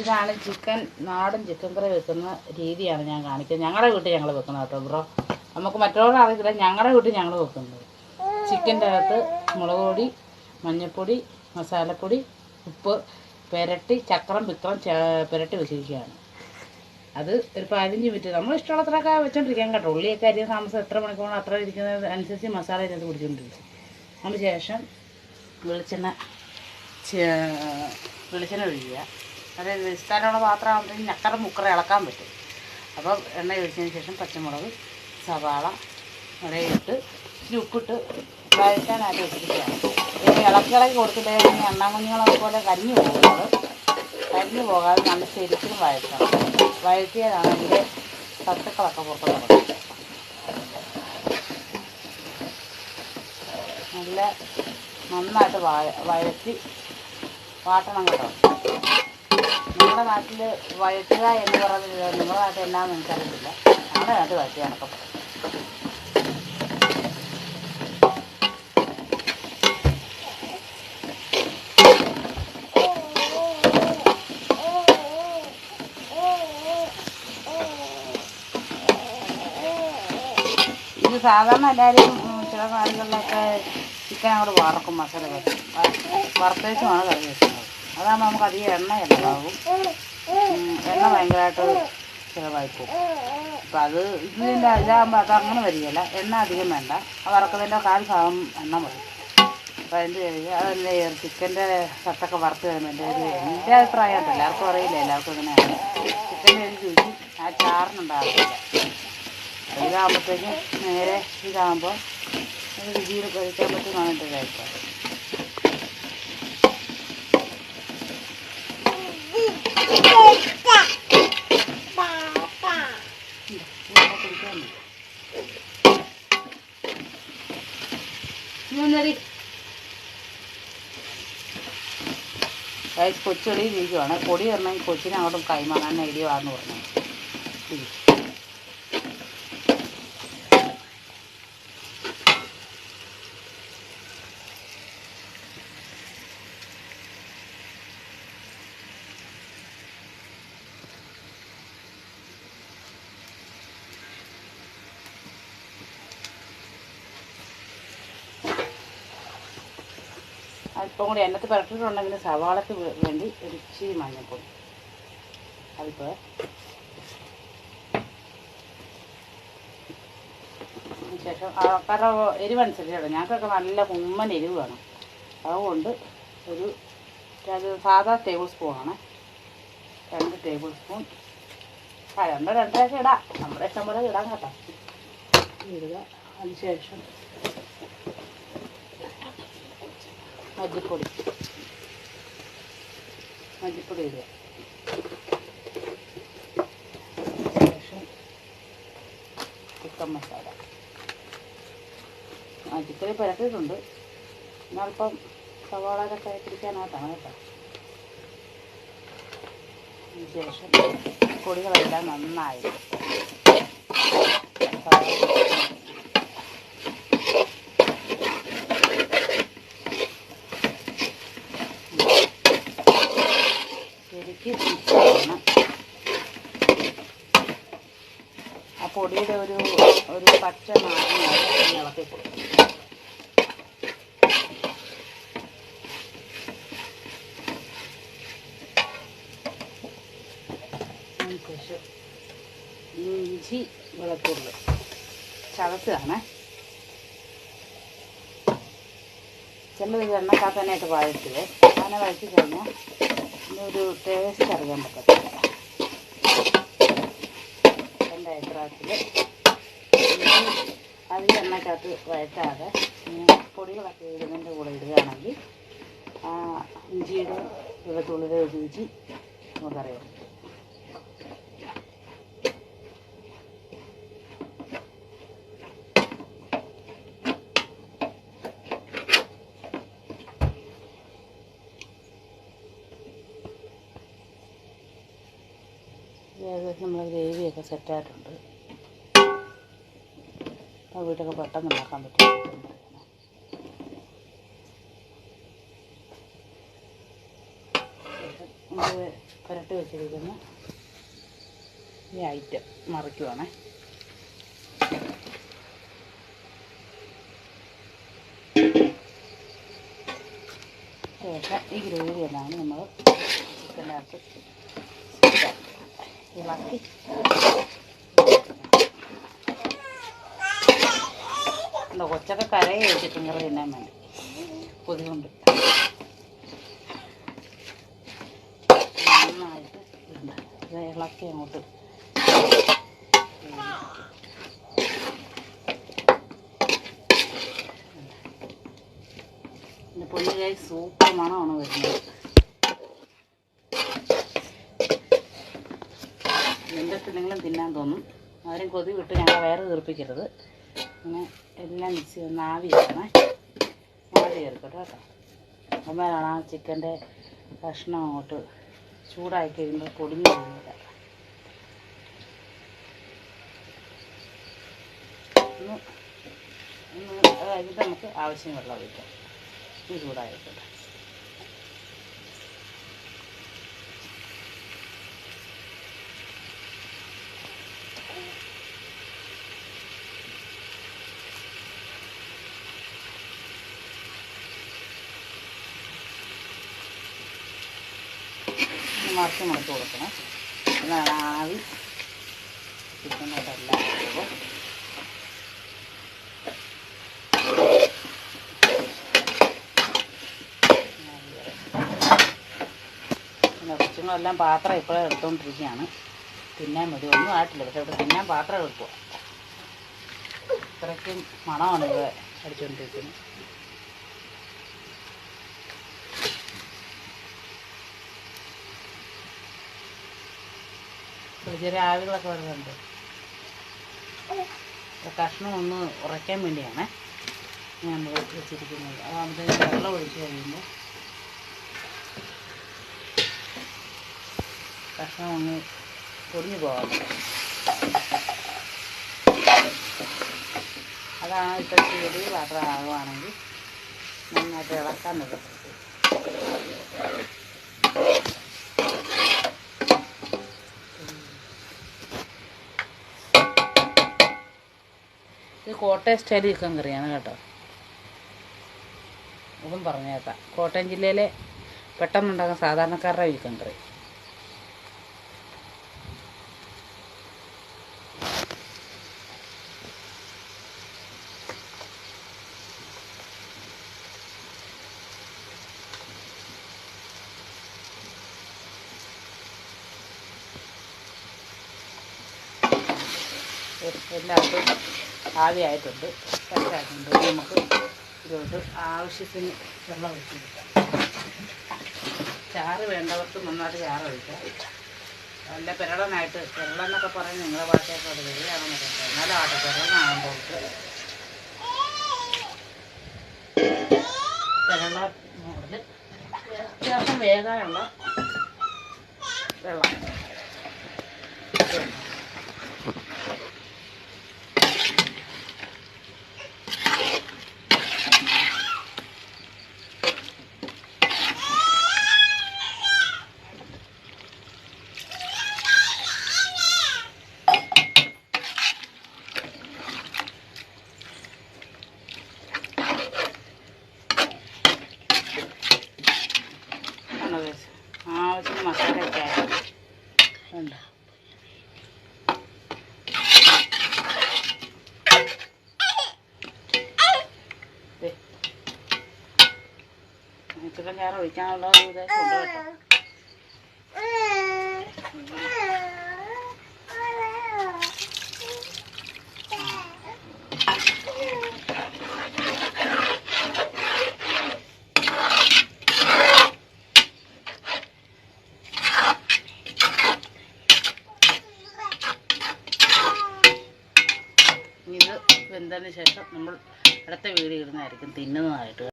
ഇതാണ് ചിക്കൻ നാടൻ ചിക്കൻ കറി വെക്കുന്ന രീതിയാണ് ഞാൻ കാണിക്കുന്നത്. ഞങ്ങളുടെ വീട്ടിൽ ഞങ്ങൾ വെക്കുന്നത് കേട്ടോ ബ്രോ. നമുക്ക് മറ്റുള്ളവരെ അറിയത്തില്ല ഞങ്ങളുടെ വീട്ടിൽ ഞങ്ങൾ വെക്കുന്നത്. ചിക്കന്റെ അകത്ത് മുളക് പൊടി മഞ്ഞൾപ്പൊടി മസാലപ്പൊടി ഉപ്പ് പുരട്ടി ചക്രം വിക്രം പുരട്ടി വെച്ചിരിക്കുകയാണ്. അത് ഒരു പതിനഞ്ച് മിനിറ്റ്. നമ്മൾ ഇഷ്ടമുള്ളത്രയൊക്കെ വെച്ചോണ്ടിരിക്കാൻ കേട്ടോ. ഉള്ളിയൊക്കെ അരി താമസം എത്ര മണിക്കൂറാണ് അത്ര ഇരിക്കുന്നത് അനുസരിച്ച് മസാല ഇതിനകത്ത് പിടിച്ചുകൊണ്ടിരിക്കും അതിന് ശേഷം വെളിച്ചെണ്ണ വെളിച്ചെണ്ണ ഒഴിക്കുക. അതായത് വിസ്താരമുള്ള പാത്രം ആകുമ്പോഴത്തേക്കും ഞക്കറ മുക്കറ ഇളക്കാൻ പറ്റും. അപ്പോൾ എണ്ണ ഒഴിച്ചതിന് ശേഷം പച്ചമുളക് സവാള ഇട്ട് ചുക്കിട്ട് വഴറ്റാനായിട്ട് വെച്ചിരിക്കുകയാണ്. ഇനി ഇളക്കി ഇളക്കി കൊടുത്തിട്ടുണ്ടെങ്കിൽ എണ്ണ കുഞ്ഞുങ്ങളെ പോലെ കരിഞ്ഞു പോകുന്നത് കരിഞ്ഞു പോകാതെ നല്ല ശരിക്കും വഴറ്റണം. വഴറ്റിയതാണ് അതിന്റെ സത്തുക്കളൊക്കെ പുറത്തു നല്ല നന്നായിട്ട് വഴ വഴറ്റി വാട്ടണം കേട്ടോ. നിങ്ങളുടെ നാട്ടിൽ വഴറ്റുക എന്ന് പറയുന്നത് നമ്മുടെ നാട്ടിൽ എന്നാന്ന് എനിക്കറിയില്ല നമ്മുടെ നാട്ടിൽ വഴറ്റുക എന്നൊക്കെ ഇത് സാധാരണ എല്ലാവരും ചില നാടുകളിലൊക്കെ ചിക്കൻ അങ്ങോട്ട് വറക്കും മസാല വറക്കും വറുത്തേച്ചുമാണ് കറി വെക്കുന്നത് അതാകുമ്പോൾ നമുക്ക് അധികം എണ്ണ ചിലവാകും. ഉം, എണ്ണ ഭയങ്കരമായിട്ട് ചിലവായി പോകും അപ്പം അത് ഇതിന്റെ ഇതാകുമ്പോൾ അത് അങ്ങനെ വരികയില്ല എണ്ണ അധികം വേണ്ട. ആ വറക്കുന്നതിന്റെ കാൽ ഭാഗം എണ്ണ മതി. അപ്പം അതിന്റെ അതല്ലേ ചിക്കന്റെ കട്ടൊക്കെ വറുത്ത് എന്റെ ഒരു എന്റെ അഭിപ്രായമായിട്ട് എല്ലാവർക്കും അറിയില്ല. എല്ലാവർക്കും ഇങ്ങനെയാണ് ചിക്കന്റെ ഒരു രുചി ആ ചാറിനുണ്ടാകത്തില്ല ഇതാകുമ്പോഴത്തേക്കും നേരെ ഇതാകുമ്പോൾ രുചിയിൽ കഴിക്കാൻ പറ്റുന്നതാണ് എന്റെ ഒരു കൊച്ചുകളി ഇരിക്കുവാണ്. പൊടി ഇടണമെങ്കിൽ കൊച്ചിനെ അങ്ങോട്ടും കൈമാറാൻ ഇടിയുവാന്ന് പറഞ്ഞു. അല്പം കൂടി എണ്ണത്ത് പുരട്ടിട്ടുണ്ടെങ്കിൽ സവാളക്ക് വേണ്ടി ഒരു ഇച്ചിരി മഞ്ഞൾപ്പൊടി. അതിപ്പോൾ ശേഷം ആൾക്കാരുടെ എരിവനുസരിച്ചാണ് ഞങ്ങൾക്കൊക്കെ നല്ല കുമ്മൻ എരിവ് വേണം. അതുകൊണ്ട് ഒരു അത് സാധാ ടേബിൾ സ്പൂണാണ് രണ്ട് ടേബിൾ സ്പൂൺ ആ രണ്ടോ രണ്ടരയൊക്കെ ഇടാം. നമ്മുടെ ഇഷ്ടം പോലെ ഇടാൻ കേട്ടോ. ഇടുക. അതിനുശേഷം മല്ലിപ്പൊടി. മല്ലിപ്പൊടി ഇടുക. ശേഷം ചിക്കൻ മസാല. ആ ചിക്കൻ പുരട്ടിയിട്ടുണ്ട് സവാള സവാളയൊക്കെ കേട്ടോ. ശേഷം പൊടികളെല്ലാം നന്നായി. മിക്സ് ചെയ്യണം ആ പൊടിയുടെ ഒരു ഒരു പച്ച നാരങ്ങ ഇളക്കി കൊടുക്കും അതിനുശേഷം ഇഞ്ചി വെളുത്തുള്ളി. ചതച്ചതാണ്. ചിലത് എണ്ണക്കാത്തനായിട്ട് വഴറ്റുവേ അങ്ങനെ വഴറ്റി കഴിഞ്ഞാൽ ഒരു ടേസ്റ്റ് അറിയാൻ പറ്റത്തില്ല. എന്റെ അഭിപ്രായത്തിൽ അധികം എണ്ണക്കകത്ത് ഇങ്ങനെ പൊടികളൊക്കെ ഇടുന്നതിന്റെ കൂടെ ഇടുകയാണെങ്കിൽ ഇഞ്ചിയുടെ വെളുത്തുള്ളിയുടെ രുചി നമുക്കറിയാം ഏകദേശം നമ്മൾ ഗ്രേവിയൊക്കെ സെറ്റായിട്ടുണ്ട് അപ്പോൾ വീട്ടൊക്കെ പെട്ടെന്ന് ഉണ്ടാക്കാൻ പറ്റും. പുരട്ടി വെച്ചിരിക്കുന്ന ഈ ഐറ്റം മറിക്കുവാണേ. ശേഷം ഈ ഗ്രേവി എന്നാണ് നമ്മൾ ചിക്കനകത്ത് ഇളക്കി എന്താ കൊച്ചൊക്കെ കരയെ കറി തിന്നാൻ വേണ്ടി കൊതികൊണ്ട് ഇളക്കി അങ്ങോട്ട് പൊന്നു സൂപ്പർ മണമാണ് വരുന്നത് നിങ്ങളും തിന്നാൻ തോന്നും. ആരും കൊതി വിട്ട് ഞങ്ങൾ വയറ് തീർപ്പിക്കരുത്. അങ്ങനെ എല്ലാം മിക്സ് ചെയ്യുന്ന ആവി ചേർക്കണേ ആവി ചേർക്കട്ടെ കേട്ടോ. അമ്മയാണ് ആ ചിക്കന്റെ കഷ്ണം അങ്ങോട്ട് ചൂടായി കഴിയുമ്പോൾ പൊടിഞ്ഞു പോകുന്നത്. ഒന്ന് ഒന്ന് അത് നമുക്ക് ആവശ്യം വെള്ളം ഒഴിക്കാം. ചൂടായിക്കോട്ടെ മറിച്ച് മുളച്ച് കൊടുക്കണം. എന്നാണ് ആവി. കിട്ടുന്നതെല്ലാം എല്ലാം പാത്രം ഇപ്പോഴും എടുത്തുകൊണ്ടിരിക്കുകയാണ് തിന്നാൻ മതി. ഒന്നും ആയിട്ടില്ല. പക്ഷെ ഇവിടെ തിന്നാൻ പാത്രം എടുക്കുക ഇത്രയ്ക്കും മണമാണ് ഇവിടെ അടിച്ചുകൊണ്ടിരിക്കുന്നത് ചെറിയ ആവികളൊക്കെ വരുന്നുണ്ട്. കഷ്ണം ഒന്ന് ഉറയ്ക്കാൻ വേണ്ടിയാണ് ഞാൻ വെച്ചിരിക്കുന്നത്. അതാകുമ്പോൾ വെള്ളം ഒഴിച്ച് കഴിയുമ്പോൾ കഷ്ണം ഒന്ന് പൊടിഞ്ഞു പോകാം. അതാണ് ഇത്ര ചെറിയ വാട്ടർ ആകുവാണെങ്കിൽ നന്നായിട്ട് ഇളക്കാൻ നിൽക്കും ഇത് കോട്ടയം സ്റ്റൈൽ ചിക്കൻ കറിയാണ് കേട്ടോ. ഇതും പറഞ്ഞേക്കാം കോട്ടയം ജില്ലയിലെ പെട്ടെന്നുണ്ടാക്കാൻ സാധാരണക്കാരുടെ ചിക്കൻ കറി എല്ലാവർക്കും ആവിയായിട്ടുണ്ട്. നമുക്ക് ഇതുകൊണ്ട് ആവശ്യത്തിന് വെള്ളം ഒഴിച്ച് ചാറ് വേണ്ടവർക്ക് നന്നായിട്ട് ചാറ് ഒഴിക്കാം. നല്ല പെരളനായിട്ട് പെരളം എന്നൊക്കെ പറഞ്ഞ് നിങ്ങളുടെ ഭാഷയൊക്കെ അത് വരികയാണെന്നൊക്കെ നല്ല ആട്ടെ പെരളനാകുമ്പോൾ പെരള മോഡൽ. അത്യാവശ്യം വേകാനുള്ള വെള്ളം. ചാറ് ഒഴിക്കാനുള്ള ഒരു ഇത് വെന്തതിന് ശേഷം നമ്മൾ അടുത്ത വീട് ഇടുന്നതായിരിക്കും. തിന്നുന്നതായിട്ട്.